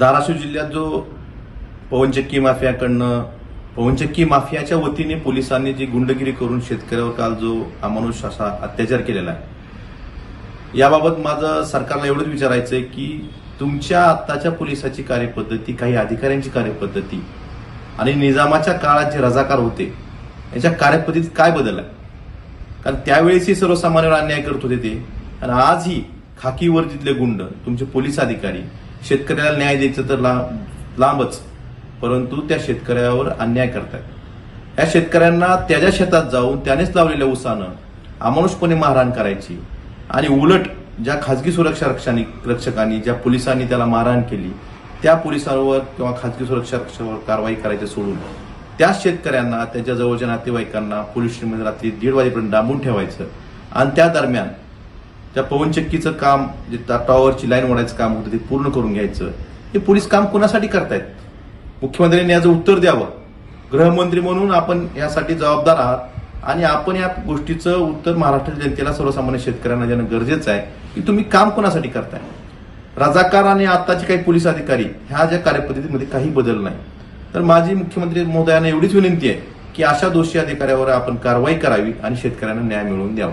धाराशिव जिल्ह्यात जो पवनचक्की माफियाकडनं पवनचक्की माफियाच्या वतीने पोलिसांनी जी गुंडगिरी करून शेतकऱ्यावर काल जो अमानुष असा अत्याचार केलेला आहे याबाबत माझं सरकारला एवढंच विचारायचं आहे की तुमच्या आत्ताच्या पोलिसाची कार्यपद्धती काही अधिकाऱ्यांची कार्यपद्धती आणि निजामाच्या काळात जे रजाकार होते याच्या कार्यपद्धतीत काय बदल आहे? कारण त्यावेळेसही सर्वसामान्यांवर अन्याय करत होते ते. आणि आजही खाकी वर्दीतले गुंड तुमचे पोलीस अधिकारी शेतकऱ्याला न्याय द्यायचं तर लांब लांबच. परंतु त्या शेतकऱ्यावर अन्याय करतात या शेतकऱ्यांना त्याच्या शेतात जाऊन त्यानेच लावलेल्या उसानं अमानुषपणे मारहाण करायची आणि उलट ज्या खासगी सुरक्षा रक्षांनी रक्षकांनी ज्या पोलिसांनी त्याला मारहाण केली त्या पोलिसांवर किंवा खासगी सुरक्षा रक्षकावर कारवाई करायची सोडून त्या शेतकऱ्यांना त्याच्या जवळच्या नातेवाईकांना पोलीस स्टेशनमध्ये रात्री दीड वाजेपर्यंत डांबून ठेवायचं आणि त्या दरम्यान त्या पवनचक्कीचं काम जे टॉवरची लाईन ओढायचं काम होतं ते पूर्ण करून घ्यायचं. हे पोलीस काम कोणासाठी करतायत? मुख्यमंत्र्यांनी याचं उत्तर द्यावं. गृहमंत्री म्हणून आपण यासाठी जबाबदार आहात आणि आपण या गोष्टीचं उत्तर महाराष्ट्र जनतेला सर्वसामान्य शेतकऱ्यांना देणं गरजेचं आहे. की तुम्ही काम कोणासाठी करताय? रजाकार आणि आताचे काही पोलीस अधिकारी ह्या ज्या कार्यपद्धतीमध्ये काही बदल नाही. तर माझी मुख्यमंत्री महोदयांना एवढीच विनंती आहे की अशा दोषी अधिकाऱ्यावर आपण कारवाई करावी आणि शेतकऱ्यांना न्याय मिळवून द्यावा.